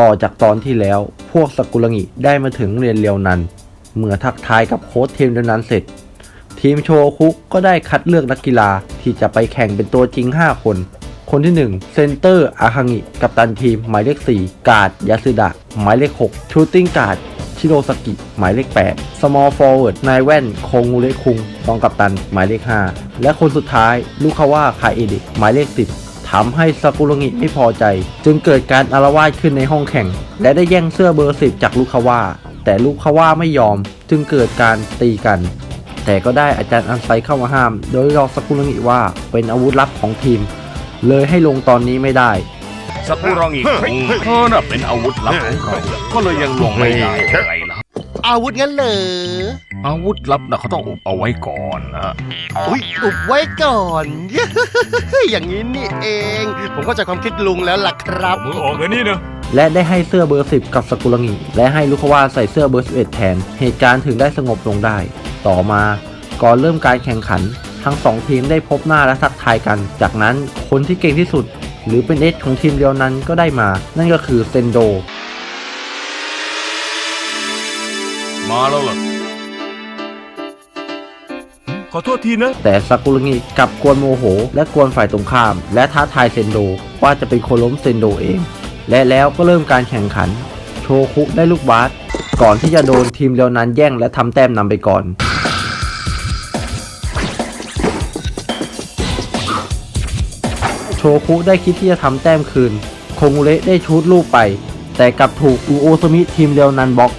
ต่อจากตอนที่แล้วพวกสกุลงิได้มาถึงเรียนเรียวนัน เมื่อทักทายกับโค้ชทีมเรียวนันเสร็จ ทีมโชคุก็ได้คัดเลือกนักกีฬาที่จะไปแข่งเป็นตัวจริง 5 คน คนที่ 1 เซนเตอร์อาคังิกัปตันทีม หมายเลข 4 กาดยาสึดะ หมายเลข 6 ชูตติ้งกาดชิโรสกิ หมายเลข 8 small forward นายแว่น คงูเรคุงรองกัปตัน หมายเลข 5 และคนสุดท้าย ลูคาวะคาเอดิหมายเลข 10 ทำให้ซากุระงิไม่พอใจ จึงเกิดการอารวาสขึ้นในห้องแข่ง และได้แย่งเสื้อเบอร์สิบจากลูคาวะแต่ลูคาวะไม่ยอม จึงเกิดการตีกัน แต่ก็ได้อาจารย์อันไซเข้ามาห้าม โดยบอกซากุระงิว่าเป็นอาวุธลับของทีม เลยให้ลงตอนนี้ไม่ได้สกุรังอีกคงเธอน่ะเป็นอาวุธลับของเราก็เลยยังลงไม่ได้ยังไงล่ะ อาวุธงั้นเหรออาวุธลับนะเขาต้องอุบเอาไว้ก่อนนะอุ้ยอุบไว้ก่อนอย่างนี้นี่เอง ผมเข้าใจความคิดลุงแล้วล่ะครับมือออกเลยนี่นะและได้ให้เสื้อเบอร์ 10 กับสกุลงิและให้ลูกาวาใส่เสื้อเบอร์ 11 แทน เหตุการณ์ถึงได้สงบลงได้ ต่อมาก่อนเริ่มการแข่งขัน ทั้งสองทีมได้พบหน้าและทักทายกัน จากนั้นคนที่เก่งที่สุด หรือเป็นเอสของทีมเดียวนั้นก็ได้มา นั่นก็คือเซนโด มาแล้วเหรอขอโทษทีนะ แต่ซากุระงิกลับกวนโมโห และกวนฝ่ายตรงข้าม และท้าทายเซนโดว่าจะเป็นคนล้มเซนโดเอง และแล้วก็เริ่มการแข่งขัน โชคุได้ลูกบาสก่อนที่จะโดนทีมเดียวนั้นแย่งและทำแต้มนำไปก่อนโชคุได้คิดที่จะทำแต้มคืน คงเละได้ชูดลูกไป แต่กลับถูกอูโอซามิทีมเดียวนั้นบล็อก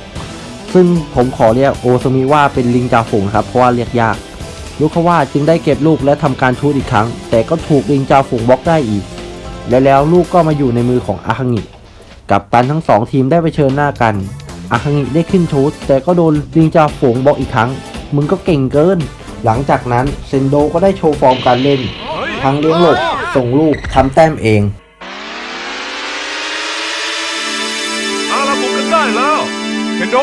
ซึ่งผมขอเรียกโอซามิว่าเป็นลิงจ่าฝูงครับเพราะว่าเรียกยากลูกเขาว่าจึงได้เก็บลูกและทำการชูดอีกครั้ง แต่ก็ถูกลิงจ่าฝูงบล็อกได้อีก และแล้วลูกก็มาอยู่ในมือของอาคังิกับตันทั้งสองทีมได้ไปเชิญหน้ากันอาคังิได้ขึ้นชูดแต่ก็โดนลิงจ่าฝูงบล็อกอีกครั้ง มึงก็เก่งเกิน หลังจากนั้นเซนโดก็ได้โชว์ฟอร์มการเล่น ทั้งเลี้ยงหลบส่งลูกทำแต้มเองเอาละบุกกันได้แล้วเคนโด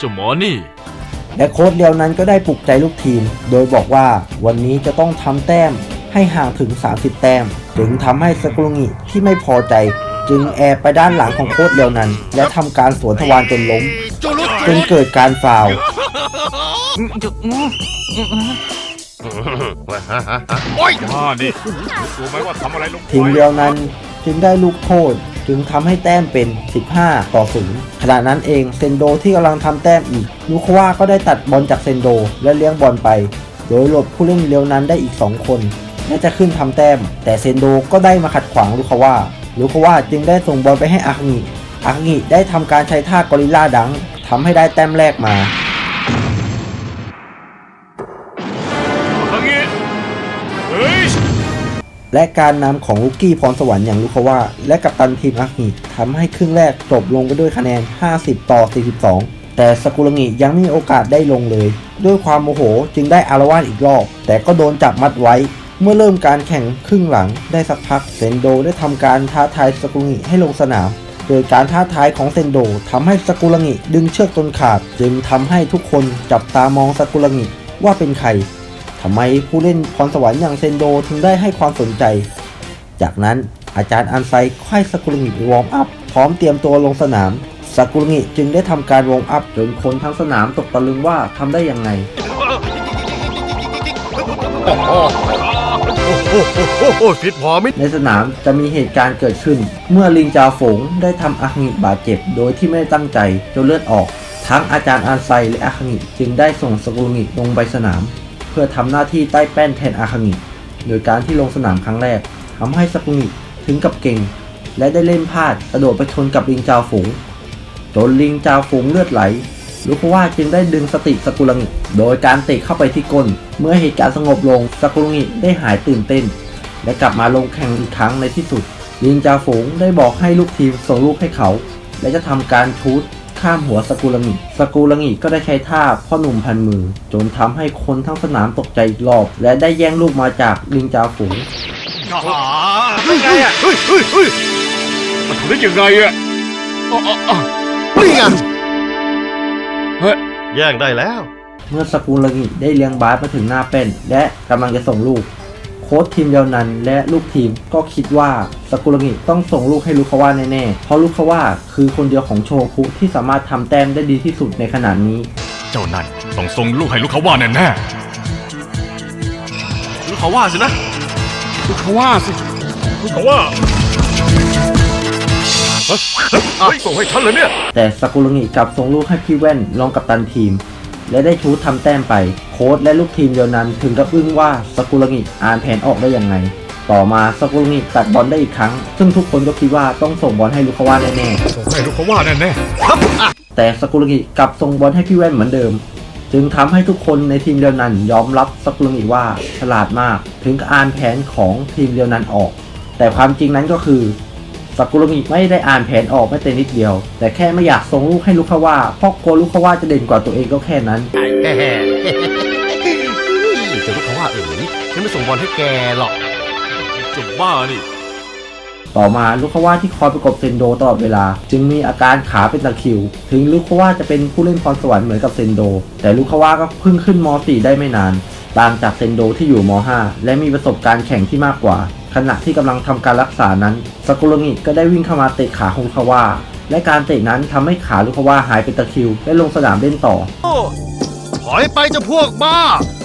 เจ้าหมอนี่ และโค้ชเดียวนั้นก็ได้ปลุกใจลูกทีม โดยบอกว่าวันนี้จะต้องทำแต้มให้ห่างถึง 30 แต้ม ถึงทำให้สกุลงิที่ไม่พอใจ จึงแอบไปด้านหลังของโค้ชเดียวนั้น และทำการสวนทวารจนล้มจุลุจนเกิดการฟาวล์โอ้ยมาดิรู้ไหมว่าทำอะไรลงไป ทีมเดียวนั้นจึงได้ลูกโทษ จึงทำให้แต้มเป็น 15 ต่อ 0 ขณะนั้นเองเซนโดที่กำลังทำแต้มอีกลูกว่าก็ได้ตัดบอลจากเซนโดและเลี้ยงบอลไป โดยหลบผู้เล่นเร็วนั้นได้อีก 2 คนและจะขึ้นทำแต้ม แต่เซนโดก็ได้มาขัดขวางลูกว่าลูกว่าจึงได้ส่งบอลไปให้อาคงิอาคงิได้ทำการใช้ท่ากอริลลาดังทำให้ได้แต้มแรกมา และการนำของลูกี้พรสวรรค์อย่างลูกาวาและกัปตันทีมอากิทำให้ครึ่งแรกจบลงไปด้วยคะแนน 50 ต่อ 42 แต่สกุลงิยังไม่มีโอกาสได้ลงเลย ด้วยความโมโหจึงได้อารวาสอีกรอบ แต่ก็โดนจับมัดไว้ เมื่อเริ่มการแข่งครึ่งหลังได้สักพักเซนโดได้ทำการท้าทายสกุลงิให้ลงสนาม โดยการท้าทายของเซนโดทำให้สกุลงิดึงเชือกจนขาด จึงทำให้ทุกคนจับตามองสกุลงิว่าเป็นใคร ทำไมผู้เล่นพรสวรรค์อย่างเซนโดถึงได้ให้ความสนใจ จากนั้นอาจารย์อันไซค่อยสกุลงิวอร์มอัพพร้อมเตรียมตัวลงสนามสกุลงิจึงได้ทำการวอร์มอัพจนคนทั้งสนามตกตะลึงว่าทำได้ยังไงฟิตพอไหมในสนามจะมีเหตุการณ์เกิดขึ้น เมื่อลิงจาฝงได้ทำอาคงิบาดเจ็บโดยที่ไม่ได้ตั้งใจจนเลือดออก ทั้งอาจารย์อันไซและอาคงิจึงได้ส่งสกุลงิลงไปสนาม เพื่อทำหน้าที่ใต้แป้นแทนอาคงิโดยการที่ลงสนามครั้งแรกทำให้สกุลงิถึงกับเก่ง และได้เล่นพลาดกระโดดไปชนกับลิงจาฝูงจนลิงจาฝูงเลือดไหลลูกว่าจึงได้ดึงสติสกุลงิโดยการเตะเข้าไปที่ก้น เมื่อเหตุการณ์สงบลงสกุลงิได้หายตื่นเต้น และกลับมาลงแข่งอีกครั้งในที่สุดลิงจาฝูงได้บอกให้ลูกทีมส่งลูกให้เขา และจะทำการชูด ข้ามหัวสกุลงิสกุลงิก็ได้ใช้ท่าพ่อหนุ่มพันมือ จนทำให้คนทั้งสนามตกใจอีกรอบ และได้แย่งลูกมาจากลิงจาฝูงยังไงอะเฮ้ยเฮ้ยเฮ้ยมันทำได้ยังไงอะอ๋ออ๋ออ๋อนี่ไงเฮ้ยแย่งได้แล้ว เมื่อสกุลงิได้เลี้ยงบาสมาถึงหน้าเป็น และกำลังจะส่งลูก คค้ชทีมเดียวนั้นและลูกทีมก็คิดว่าสกุลงิต้องส่งลูกให้ลูคาวะแน่ๆ เพราะลูคาวะคือคนเดียวของโชคุที่สามารถทำแต้มได้ดีที่สุดในขณะนี้ เจ้านั่นต้องส่งลูกให้ลูกเขาว่าแน่ลูกเขาว่าสินะลูกเขาว่าสิๆลูกเขาว่าเฮ้ยเฮ้ยส่งให้ฉันเลยเนี่ย แต่สกุลงิกลับส่งลูกให้พี่แว่นรองกัปตันทีม และได้ชูตทำแต้มไป โค้ชและลูกทีมเดียวนั้นถึงกับอึ้งว่าสกุลงิอ่านแผนออกได้ยังไง ต่อมาสกุลงิตัดบอลได้อีกครั้ง ซึ่งทุกคนก็คิดว่าต้องส่งบอลให้ลูคาวะแน่ๆส่งให้ลูกเขาว่าแน่แต่สกุลงิกลับส่งบอลให้พี่แว่นเหมือนเดิม จึงทำให้ทุกคนในทีมเดียวนั้นยอมรับสกุลงิว่าฉลาดมาก ถึงกับอ่านแผนของทีมเดียวนั้นออก แต่ความจริงนั้นก็คือ สกุลงิไม่ได้อ่านแผนออกแม้แต่นิดเดียว แต่แค่ไม่อยากส่งลูกให้ลูกคาว่าเพราะกลัวลูกคาว่าจะเด่นกว่าตัวเองก็แค่นั้นแฮ่ๆเจะรู้เขาว่าเอ๋ยฉันไม่ส่งบอลให้แกหรอกๆจะบ้านี่ต่อมาลูกคาว่าที่คอยประกบเซนโดตลอดเวลา จึงมีอาการขาเป็นตะคริว ถึงลูกคาว่าจะเป็นผู้เล่นพรสวรรค์เหมือนกับเซนโด แต่ลูกคาว่าก็เพิ่งขึ้นม .4 ได้ไม่นาน ต่างจากเซนโดที่อยู่ม .5 และมีประสบการณ์แข่งที่มากกว่า ขณะที่กำลังทำการรักษานั้นสกุลงิก็ได้วิ่งเข้ามาเตะขาของลูกคาว่าและการเตะนั้นทำให้ขาลูกคาว่าหายเป็นตะคริว และลงสนามเล่นต่อ ถอยไปเจะพวกบ้า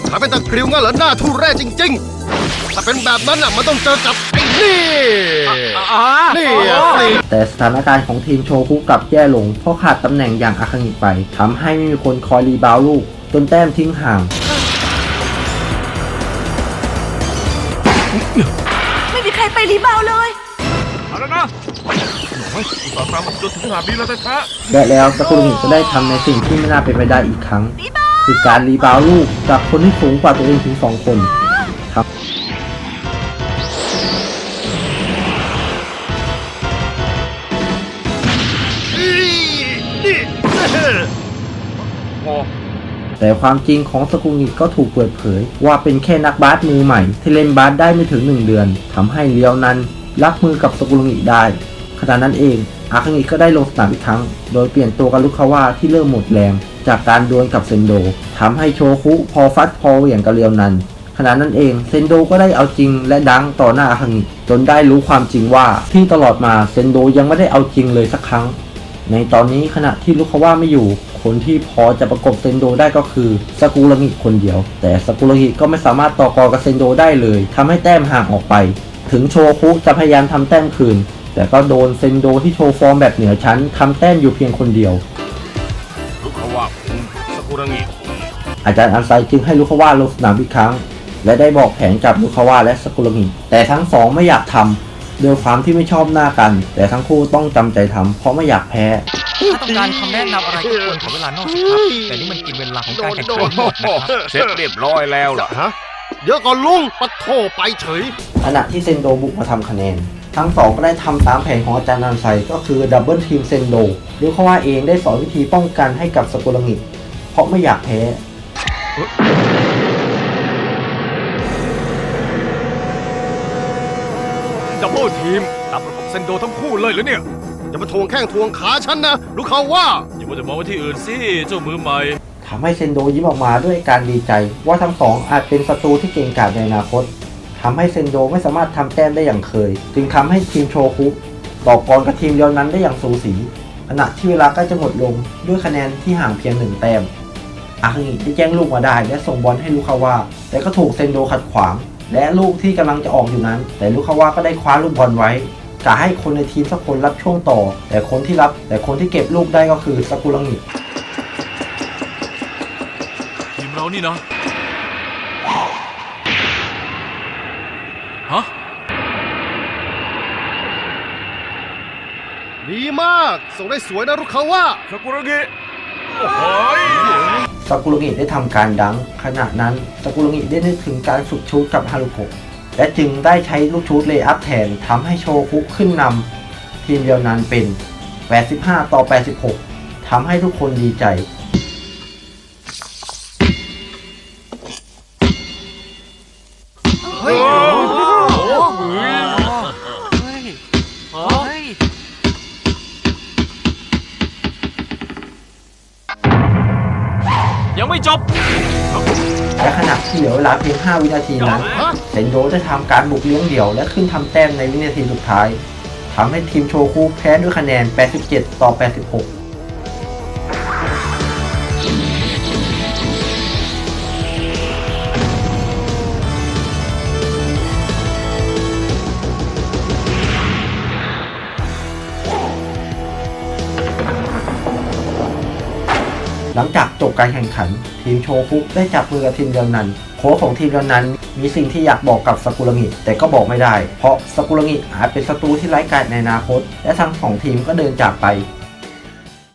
ขาเป็นตะคริวงั้นเหรอหน้าทุเรศจริง ๆ ถ้าเป็นแบบนั้นอะมันต้องเจอกับไอ้นี่นี่อะนี่แต่สถานการณ์ของทีมโชคุกลับแย่ลง เพราะขาดตำแหน่งอย่างอาคังิไปทำให้ไม่มีคนคอยรีบาวด์ลูก จนแต้มทิ้งห่างไม่มีใค รีบาวด์เลย เอาแล้วนะโอ้ยอุตส่าห์ตามมาจนถึงขนาดนี้แล้วแท้และแล้วสกุลหิก็ได้ทำในสิ่งที่ไม่น่าเป็นไปได้อีกครั้งคือการรีบาวลูกจากคนที่สูงกว่าตัวเองถึงสองคน แต่ความจริงของสกุลหิก็ถูกเปิดเผย ว่าเป็นแค่นักบาสมือใหม่ ที่เล่นบาสได้ไม่ถึง 1 เดือนทำให้เลียวนั้นรับมือกับสกุลหิได้ ขณะนั้นเองอาคังิก็ได้ลงสนามอีกครั้ง โดยเปลี่ยนตัวกับลูกคาว่าที่เริ่มหมดแรง จากการดวลกับเซนโดทำให้โชคุพอฟัดพอเหวี่ยงกับเลียวนั้นขณะนั้นเองเซนโดก็ได้เอาจริงและดังต่อหน้าอาคังิจนได้รู้ความจริงว่าที่ตลอดมาเซนโดยังไม่ได้เอาจริงเลยสักครั้ง ในตอนนี้ขณะที่ลูกคาว่าไม่อยู่ คนที่พอจะประกบเซนโดได้ก็คือสกุลงิคนเดียว แต่สกุลงิก็ไม่สามารถต่อกรกับเซนโดได้เลยทำให้แต้มห่างออกไป ถึงโชคุจะพยายามทำแต้มคืน แต่ก็โดนเซนโดที่โชว์ฟอร์มแบบเหนือชั้นทำแต้มอยู่เพียงคนเดียวลูกขว่าสกุรังิอาจารย์อันไซจึงให้ลูกคาว่าลงสนามอีกครั้ง และได้บอกแผนกับลูกคาว่าและสกุลงิแต่ทั้งสองไม่อยากทำด้วยความที่ไม่ชอบหน้ากัน แต่ทั้งคู่ต้องจำใจทำเพราะไม่อยากแพ้ ถ้าต้องการคำแนะนำอะไรก็ควรขอเวลานอกสิครับ แต่นี่มันกินเวลาของการแข่งขันหมดนะครับเสร็จเรียบร้อยแล้วล่ะฮะเดี๋ยวก่อนลุงปัดโทไปเฉย ขณะที่เซนโดบุกมาทำคะแนน ทั้งสองก็ได้ทำตามแผนของอาจารย์นันไซก็คือดับเบิลทีมเซนโดหรือเขาว่าเองได้สอนวิธีป้องกันให้กับสกุลงิเพราะไม่อยากแพ้ดับเบิลทีมตามประกบเซนโดทั้งคู่เลยเหรอเนี่ย อย่ามาทวงแข้งทวงขาฉันนะลูกเขาว่า อย่าว่าจะมองไปที่อื่นสิเจ้ามือใหม่ ทำให้เซนโดยิ้มออกมาด้วยการดีใจว่าทั้งสองอาจเป็นศัตรูที่เก่งกาจในอนาคตทำให้เซนโดไม่สามารถทำแต้มได้อย่างเคย จึงทำให้ทีมโชคุต่อกรกับทีมเดียวนั้นได้อย่างสูสีขณะที่เวลาใกล้จะหมดลงด้วยคะแนนที่ห่างเพียงหนึ่งแต้มอาคังิได้แจ้งลูกมาได้และส่งบอลให้ลูกคาว่าแต่ก็ถูกเซนโดขัดขวาง และลูกที่กำลังจะออกอยู่นั้น แต่ลูกคาว่าก็ได้คว้าลูกบอลไว้ กะให้คนในทีมสักคนรับช่วงต่อ แต่คนที่รับ แต่คนที่เก็บลูกได้ก็คือสกุลังิทีมเรานี่นะฮะดีมาก ส่งได้สวยนะลูกเขาว่าสกุระงิโอ้โหยสกุลงิได้ทำการดัง ขณะนั้นสกุลงิได้นึกถึงการฝึกชูตกับฮารุโกะ และจึงได้ใช้ลูกชูดเลย์อัพแทนทำให้โชคุขึ้นนำทีมเดียวนั้นเป็น 85 ต่อ 86ทำให้ทุกคนดีใจ ขณะที่เหลือเวลาเพียง 5 วินาทีนั้นเซนโดได้ทำการบุกเลี้ยงเดี่ยวและขึ้นทำแต้มในวินาทีสุดท้ายทำให้ทีมโชคุแพ้ด้วยคะแนน 87 ต่อ 86หลังจากจบการแข่งขัน ทีมโชฟุได้จับมือกับทีมเรียวนัน โค้ชของทีมเรียวนันมีสิ่งที่อยากบอกกับสกุลงิแต่ก็บอกไม่ได้ เพราะสกุลงิอาจเป็นศัตรูที่ไร้กาจในอนาคต และทั้งสองทีมก็เดินจากไป